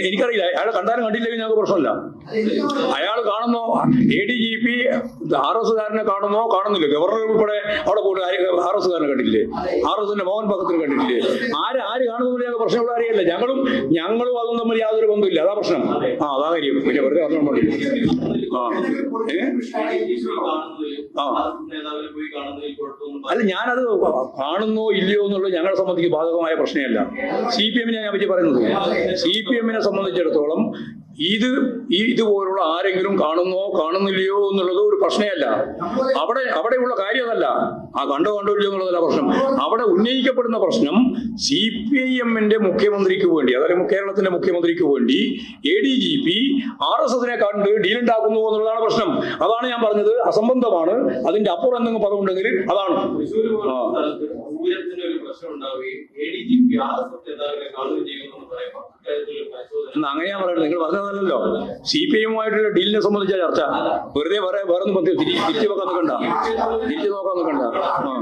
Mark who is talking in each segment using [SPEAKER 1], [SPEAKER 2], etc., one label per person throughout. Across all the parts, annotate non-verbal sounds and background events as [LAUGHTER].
[SPEAKER 1] എനിക്കറിയില്ല. അയാൾ കണ്ടാലും കണ്ടില്ലെങ്കിൽ ഞങ്ങൾക്ക് പ്രശ്നമില്ല. അയാൾ കാണുന്നോ. A D G P R S കാരനെ കാണുന്നോ. കാണുന്നില്ല. ഗവർണർ ഉൾപ്പെടെ അവിടെ പോലും ആർ എസ് കാരനെ കണ്ടില്ലേ ആർ എസിന്റെ മോഹൻ ഭഗത്തിന് കണ്ടിട്ടില്ലേ? ആര് ആര് കാണുന്നു ഞങ്ങൾക്ക് പ്രശ്നമുള്ള അറിയില്ല ഞങ്ങളും ഞങ്ങളും അതും തമ്മിൽ യാതൊരു ബന്ധമില്ല അതാ പ്രശ്നം. ആ അതാ കാര്യം. പിന്നെ വെറുതെ അറിഞ്ഞാൽ മതി ആ. അല്ല ഞാനത് കാണുന്നോ ഇല്ലയോ എന്നുള്ളത് ഞങ്ങളെ സംബന്ധിച്ച് ബാധകമായ പ്രശ്നമല്ല. സി പി എമ്മിനെ ഞാൻ പറ്റി പറയുന്നത് സി പി എമ്മിനെ സംബന്ധിച്ചിടത്തോളം ഇത് ഈ ഇതുപോലുള്ള ആരെങ്കിലും കാണുന്നോ കാണുന്നില്ലയോ എന്നുള്ളത് ഒരു പ്രശ്നമല്ല. അവിടെ അവിടെയുള്ള കാര്യം അതല്ല. ആ കണ്ടോ കണ്ടോ ഇല്ലയോ എന്നുള്ളതല്ല പ്രശ്നം. അവിടെ ഉന്നയിക്കപ്പെടുന്ന പ്രശ്നം സി പി ഐ എമ്മിന്റെ മുഖ്യമന്ത്രിക്ക് വേണ്ടി അതായത് കേരളത്തിന്റെ മുഖ്യമന്ത്രിക്ക് വേണ്ടി A D G P R S എസിനെ കണ്ട് ഡീലുണ്ടാക്കുന്നു എന്നുള്ളതാണ് പ്രശ്നം. അതാണ് ഞാൻ പറഞ്ഞത്. അസംബന്ധമാണ്. അതിന്റെ അപ്പുറം എന്തെങ്കിലും പദമുണ്ടെങ്കിൽ അതാണ്.
[SPEAKER 2] പൂരത്തിന് ഒരു പ്രശ്നം ഉണ്ടാവുകയും
[SPEAKER 1] പറയുന്നത് നിങ്ങൾ പറഞ്ഞതല്ലോ സി പി എമ്മുമായിട്ടുള്ള ഡീലിനെ സംബന്ധിച്ച ചർച്ച. വെറുതെ വേറെ വേറെ ഒന്നും തിരിച്ചു നോക്കാൻ നിൽക്കണ്ട. തിരിച്ചു നോക്കാൻ നിൽക്കണ്ട. ആ.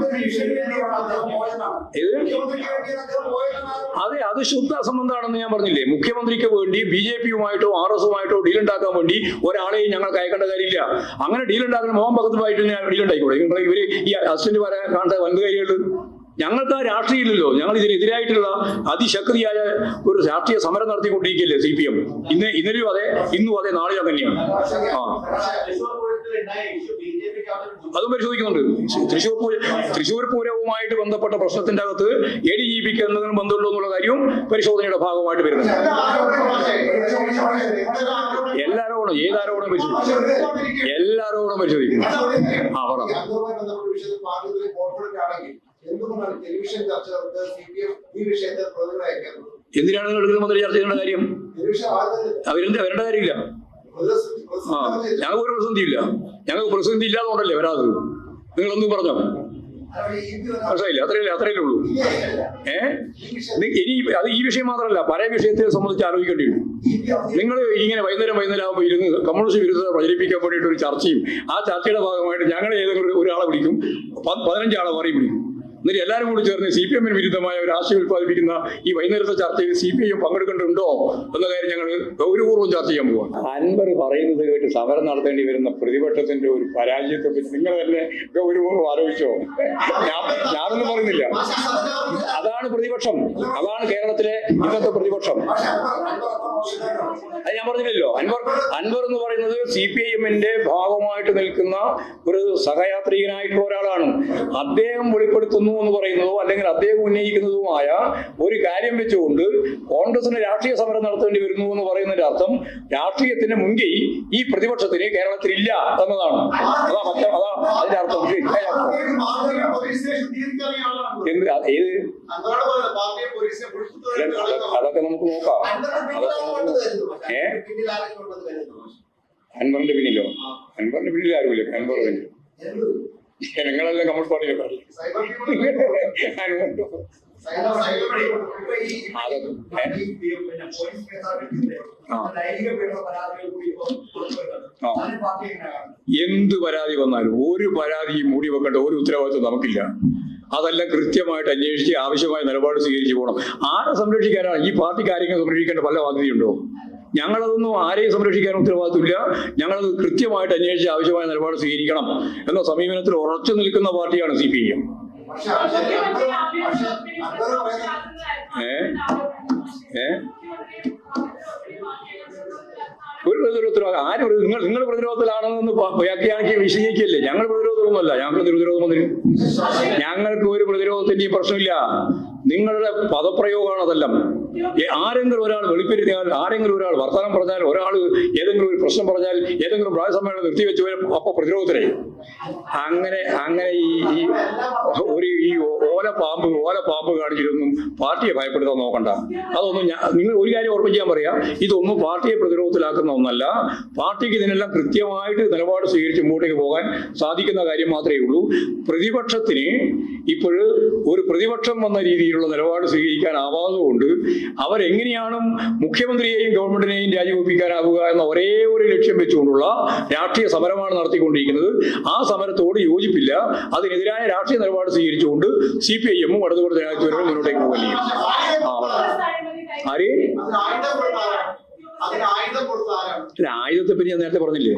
[SPEAKER 1] അതെ അത് ശുദ്ധ അസംബന്ധമാണെന്ന് ഞാൻ പറഞ്ഞില്ലേ. മുഖ്യമന്ത്രിക്ക് വേണ്ടി ബി ജെ പിയുമായിട്ടോ ആർ എസുമായിട്ടോ ഡീൽ ഉണ്ടാക്കാൻ വേണ്ടി ഒരാളെയും ഞങ്ങൾക്ക് അയക്കേണ്ട കാര്യമില്ല. അങ്ങനെ ഡീൽ ഉണ്ടാക്കുന്ന മോഹൻ ഭഗത്തുമായിട്ട് ഡീൽ ഉണ്ടായിക്കൂടെ ഇവർ ഈ അസിസ്റ്റന്റ് വരെ കാണേണ്ട കാര്യങ്ങൾ ഞങ്ങൾക്ക് ആ രാഷ്ട്രീയമില്ലല്ലോ. ഞങ്ങൾ ഇതിനെതിരായിട്ടുള്ള അതിശക്തിയായ ഒരു രാഷ്ട്രീയ സമരം നടത്തിക്കൊണ്ടിരിക്കുകയല്ലേ സി പി എം? ഇന്ന് ഇന്നലെയും അതെ ഇന്നും അതെ നാളെയും തന്നെയാണ് ആ. അതും പരിശോധിക്കുന്നുണ്ട്. തൃശ്ശൂർ തൃശ്ശൂർ പൂരവുമായിട്ട് ബന്ധപ്പെട്ട പ്രശ്നത്തിന്റെ അകത്ത് എ ഡി ജി പിക്ക് എന്തെങ്കിലും ബന്ധമുള്ളൂ എന്നുള്ള കാര്യവും പരിശോധനയുടെ ഭാഗമായിട്ട് വരുന്നുണ്ട്. എല്ലാ ഏതാരോടും പരിശോധിക്കും. എല്ലാരോടും പരിശോധിക്കും. ആ പറ. എന്തിനാണ് എടുക്കുന്ന മന്ത്രി ചർച്ച ചെയ്യേണ്ട കാര്യം? അവരെന്ത് വരേണ്ട കാര്യമില്ല. ആ ഞങ്ങൾക്ക് ഒരു പ്രതിസന്ധി ഇല്ല ഞങ്ങൾക്ക് പ്രതിസന്ധി ഇല്ലാതുകൊണ്ടല്ലേ വരാത്തത്. നിങ്ങളൊന്നും പറഞ്ഞോ? മനസ്സിലായില്ല? അത്രയല്ലേ അത്രയല്ലേ ഉള്ളൂ. ഏ? ഇനി അത് ഈ വിഷയം മാത്രമല്ല പല വിഷയത്തെ സംബന്ധിച്ച് ആലോചിക്കേണ്ടി വരും. നിങ്ങൾ ഇങ്ങനെ വൈകുന്നേരം വൈകുന്നേരം ആകുമ്പോൾ ഇരുന്ന് കമ്മ്യൂണിസ്റ്റ് വിരുദ്ധത പ്രചരിപ്പിക്കാൻ വേണ്ടിയിട്ട് ഒരു ചർച്ചയും ആ ചർച്ചയുടെ ഭാഗമായിട്ട് ഞങ്ങൾ ഏതെങ്കിലും ഒരു- ഒരാളെ വിളിക്കും പതിനഞ്ചാളെ മാറി വിളിക്കും. എന്നിട്ട് എല്ലാവരും കൂടി ചേർന്ന് സി പി എമ്മിന് വിരുദ്ധമായ ഒരു ആശയം ഉത്പാദിപ്പിക്കുന്ന ഈ വൈകുന്നേരത്തെ ചർച്ചയിൽ സി പി ഐ പങ്കെടുക്കേണ്ടതുണ്ടോ എന്ന കാര്യം ഞങ്ങൾ ഗൗരവപൂർവം ചർച്ച ചെയ്യാൻ പോവാണ്. അൻവർ പറയുന്നത് കേട്ട് സമരം നടത്തേണ്ടി വരുന്ന പ്രതിപക്ഷത്തിന്റെ ഒരു പരാജയത്തെ പറ്റി നിങ്ങൾ തന്നെ ഗൗരവപൂർവം ആലോചിച്ചോ? ഞാൻ ഞാനൊന്നും പറയുന്നില്ല. അതാണ് പ്രതിപക്ഷം. അതാണ് കേരളത്തിലെ ഇന്നത്തെ പ്രതിപക്ഷം. അത് ഞാൻ പറഞ്ഞില്ലല്ലോ. അൻവർ അൻവർ എന്ന് പറയുന്നത് സി പി ഐ എമ്മിന്റെ ഭാഗമായിട്ട് നിൽക്കുന്ന ഒരു സഹയാത്രികനായിട്ടുള്ള ഒരാളാണ്. അദ്ദേഹം വെളിപ്പെടുത്തുന്നു എന്ന് പറയുന്നതോ അല്ലെങ്കിൽ അദ്ദേഹം ഉന്നയിക്കുന്നതുമായ ഒരു കാര്യം വെച്ചുകൊണ്ട് കോൺഗ്രസിന് രാഷ്ട്രീയ സമരം നടത്തേണ്ടി വരുന്നു എന്ന് പറയുന്നതിന്റെ അർത്ഥം രാഷ്ട്രീയത്തിന്റെ മുൻകൈ ഈ പ്രതിപക്ഷത്തിന് കേരളത്തിൽ ഇല്ല എന്നതാണ്. അതാ മറ്റേ അതാ അതിന്റെ അർത്ഥം. എന്ത് ഏത്? അതൊക്കെ നമുക്ക് നോക്കാം. അൻപറിന്റെ നമുക്ക് ഏ? അൻവറിന്റെ പിന്നിലോ? അൻവറിന്റെ പിന്നിൽ ആരുമില്ല. അൻവർ പിന്നിൽ ജനങ്ങളെല്ലാം കമ്മ്യൂണിസ്റ്റ് പാർട്ടിയിലൊക്കെ [LAUGHS] എന്ത് പരാതി വന്നാലും ഒരു പരാതിയും മൂടി വെക്കേണ്ട ഒരു ഉത്തരവാദിത്വം നമുക്കില്ല. അതെല്ലാം കൃത്യമായിട്ട് അന്വേഷിച്ച് ആവശ്യമായ നിലപാട് സ്വീകരിച്ചു പോകണം. ആരെ സംരക്ഷിക്കാനാണ്? ഈ പാർട്ടി കാര്യങ്ങൾ സംരക്ഷിക്കേണ്ട പല ബാധ്യതയുണ്ടോ ഞങ്ങളതൊന്നും ആരെയും സംരക്ഷിക്കാൻ ഉത്തരവാദിത്തമില്ല ഞങ്ങളത് കൃത്യമായിട്ട് അന്വേഷിച്ച് ആവശ്യമായ നിലപാട് സ്വീകരിക്കണം എന്ന സമീപനത്തിൽ ഉറച്ചു നിൽക്കുന്ന പാർട്ടിയാണ് സി പി എം? ഒരു പ്രതിരോധത്തിലാണ് ആര് നിങ്ങൾ നിങ്ങൾ പ്രതിരോധത്തിലാണെന്ന് വ്യാഖ്യാനിക്കുകയും വിശദീകരിക്കില്ലേ ഞങ്ങൾ ഞങ്ങൾ പ്രതിരോധമൊന്നുമല്ല. ഞങ്ങൾക്ക് പ്രതിരോധം വന്നിന് ഞങ്ങൾക്ക് ഒരു പ്രതിരോധത്തിന്റെയും പ്രശ്നമില്ല. നിങ്ങളുടെ പദപ്രയോഗമാണ് അതെല്ലാം. ആരെങ്കിലും ഒരാൾ വെളിപ്പെടുത്തിയാൽ ആരെങ്കിലും ഒരാൾ വർത്തമാനം പറഞ്ഞാൽ ഒരാൾ ഏതെങ്കിലും ഒരു പ്രശ്നം പറഞ്ഞാൽ ഏതെങ്കിലും പ്രായസമ്മേളനം നിർത്തിവെച്ച് അപ്പൊ പ്രതിരോധത്തിനെ. അങ്ങനെ അങ്ങനെ ഈ ഒരു ഈ ഓല പാമ്പ് ഓല പാമ്പ് കാണിച്ചിട്ടൊന്നും പാർട്ടിയെ ഭയപ്പെടുത്താൻ നോക്കണ്ട. അതൊന്നും ഞാൻ നിങ്ങൾ ഒരു കാര്യം ഓർമ്മിക്കാൻ പറയാം. ഇതൊന്നും പാർട്ടിയെ പ്രതിരോധത്തിലാക്കുന്ന ഒന്നല്ല. പാർട്ടിക്ക് ഇതിനെല്ലാം കൃത്യമായിട്ട് നിലപാട് സ്വീകരിച്ച് മുമ്പോട്ടേക്ക് പോകാൻ സാധിക്കുന്ന കാര്യം മാത്രമേ ഉള്ളൂ. പ്രതിപക്ഷത്തിന് ഇപ്പോഴ് ഒരു പ്രതിപക്ഷം വന്ന രീതിയിലുള്ള നിലപാട് സ്വീകരിക്കാനാവാത്തതുകൊണ്ട് അവരെങ്ങനെയാണ് മുഖ്യമന്ത്രിയെയും ഗവൺമെന്റിനെയും രാജിവെപ്പിക്കാനാവുക എന്ന ഒരേ ഒരു ലക്ഷ്യം വെച്ചുകൊണ്ടുള്ള രാഷ്ട്രീയ സമരമാണ് നടത്തിക്കൊണ്ടിരിക്കുന്നത്. ആ സമരത്തോട് യോജിപ്പില്ല. അതിനെതിരായ രാഷ്ട്രീയ നിലപാട് സ്വീകരിച്ചുകൊണ്ട് സി പി ഐ എമ്മും ഇടതുപക്ഷ ജനാധിപത്യവും മുന്നോട്ടേക്ക് പോകുകയും ആര്? ആയുധത്തെ പറ്റി ഞാൻ നേരത്തെ പറഞ്ഞില്ലേ?